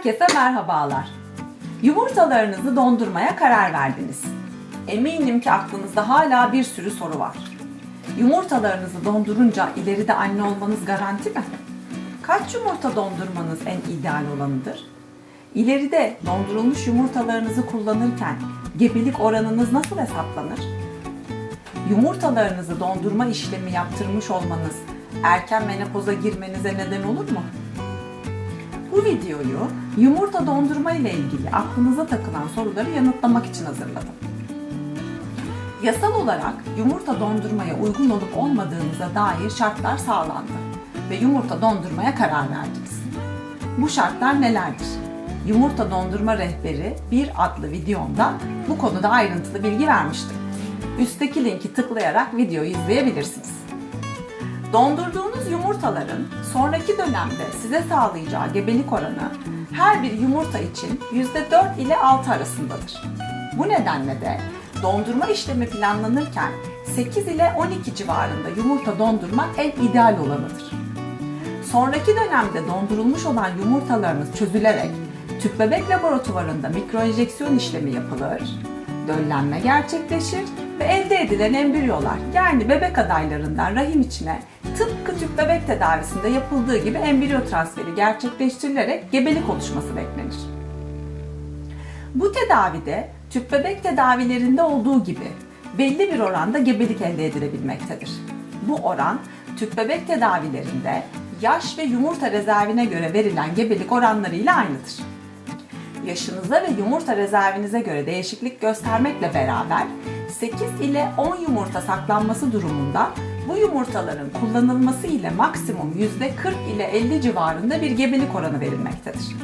Herkese merhabalar. Yumurtalarınızı dondurmaya karar verdiniz. Eminim ki aklınızda hala bir sürü soru var. Yumurtalarınızı dondurunca ileride anne olmanız garanti mi? Kaç yumurta dondurmanız en ideal olanıdır? İleride dondurulmuş yumurtalarınızı kullanırken gebelik oranınız nasıl hesaplanır? Yumurtalarınızı dondurma işlemi yaptırmış olmanız erken menopoza girmenize neden olur mu? Bu videoyu yumurta dondurma ile ilgili aklınıza takılan soruları yanıtlamak için hazırladım. Yasal olarak yumurta dondurmaya uygun olup olmadığınıza dair şartlar sağlandı ve yumurta dondurmaya karar verdiniz. Bu şartlar nelerdir? Yumurta Dondurma Rehberi 1 adlı videomda bu konuda ayrıntılı bilgi vermiştim. Üstteki linki tıklayarak videoyu izleyebilirsiniz. Dondurduğunuz yumurtaların sonraki dönemde size sağlayacağı gebelik oranı her bir yumurta için %4 ile 6 arasındadır. Bu nedenle de dondurma işlemi planlanırken 8 ile 12 civarında yumurta dondurmak en ideal olanıdır. Sonraki dönemde dondurulmuş olan yumurtalarınız çözülerek tüp bebek laboratuvarında mikroenjeksiyon işlemi yapılır, döllenme gerçekleşir ve elde edilen embriyolar yani bebek adaylarından rahim içine tıpkı tüp bebek tedavisinde yapıldığı gibi embriyo transferi gerçekleştirilerek gebelik oluşması beklenir. Bu tedavide tüp bebek tedavilerinde olduğu gibi belli bir oranda gebelik elde edilebilmektedir. Bu oran tüp bebek tedavilerinde yaş ve yumurta rezervine göre verilen gebelik oranları ile aynıdır. Yaşınıza ve yumurta rezervinize göre değişiklik göstermekle beraber 8 ile 10 yumurta saklanması durumunda bu yumurtaların kullanılması ile maksimum %40 ile 50 civarında bir gebelik oranı verilmektedir.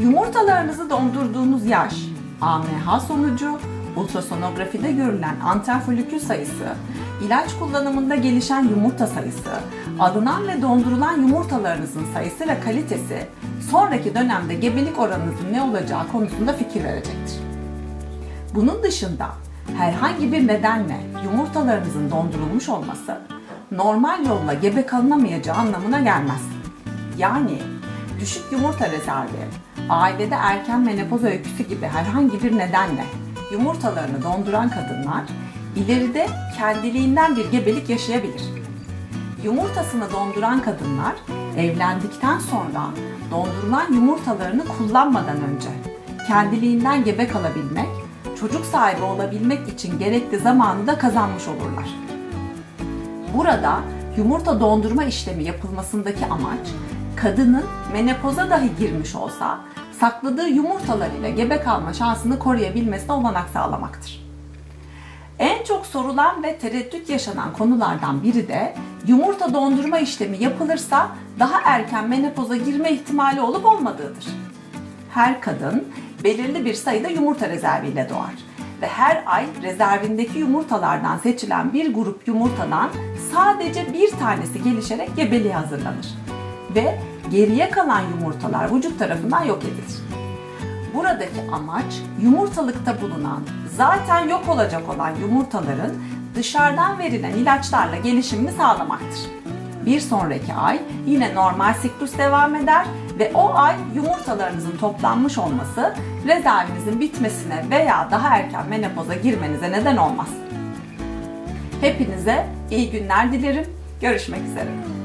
Yumurtalarınızı dondurduğunuz yaş, AMH sonucu, ultrasonografide görülen anterfolikül sayısı, ilaç kullanımında gelişen yumurta sayısı, alınan ve dondurulan yumurtalarınızın sayısı ve kalitesi sonraki dönemde gebelik oranınızın ne olacağı konusunda fikir verecektir. Bunun dışında herhangi bir nedenle yumurtalarınızın dondurulmuş olması normal yolla gebe kalınamayacağı anlamına gelmez. Yani düşük yumurta rezervi, ailede erken menopoz öyküsü gibi herhangi bir nedenle yumurtalarını donduran kadınlar ileride kendiliğinden bir gebelik yaşayabilir. Yumurtasını donduran kadınlar evlendikten sonra dondurulan yumurtalarını kullanmadan önce kendiliğinden gebe kalabilmek, çocuk sahibi olabilmek için gerekli zamanı da kazanmış olurlar. Burada yumurta dondurma işlemi yapılmasındaki amaç kadının menopoza dahi girmiş olsa sakladığı yumurtalar ile gebe kalma şansını koruyabilmesine olanak sağlamaktır. En çok sorulan ve tereddüt yaşanan konulardan biri de yumurta dondurma işlemi yapılırsa daha erken menopoza girme ihtimali olup olmadığıdır. Her kadın belirli bir sayıda yumurta rezerviyle doğar ve her ay rezervindeki yumurtalardan seçilen bir grup yumurtadan sadece bir tanesi gelişerek gebeliğe hazırlanır ve geriye kalan yumurtalar vücut tarafından yok edilir. Buradaki amaç yumurtalıkta bulunan, zaten yok olacak olan yumurtaların dışarıdan verilen ilaçlarla gelişimini sağlamaktır. Bir sonraki ay yine normal siklus devam eder ve o ay yumurtalarınızın toplanmış olması rezervinizin bitmesine veya daha erken menopoza girmenize neden olmaz. Hepinize iyi günler dilerim. Görüşmek üzere.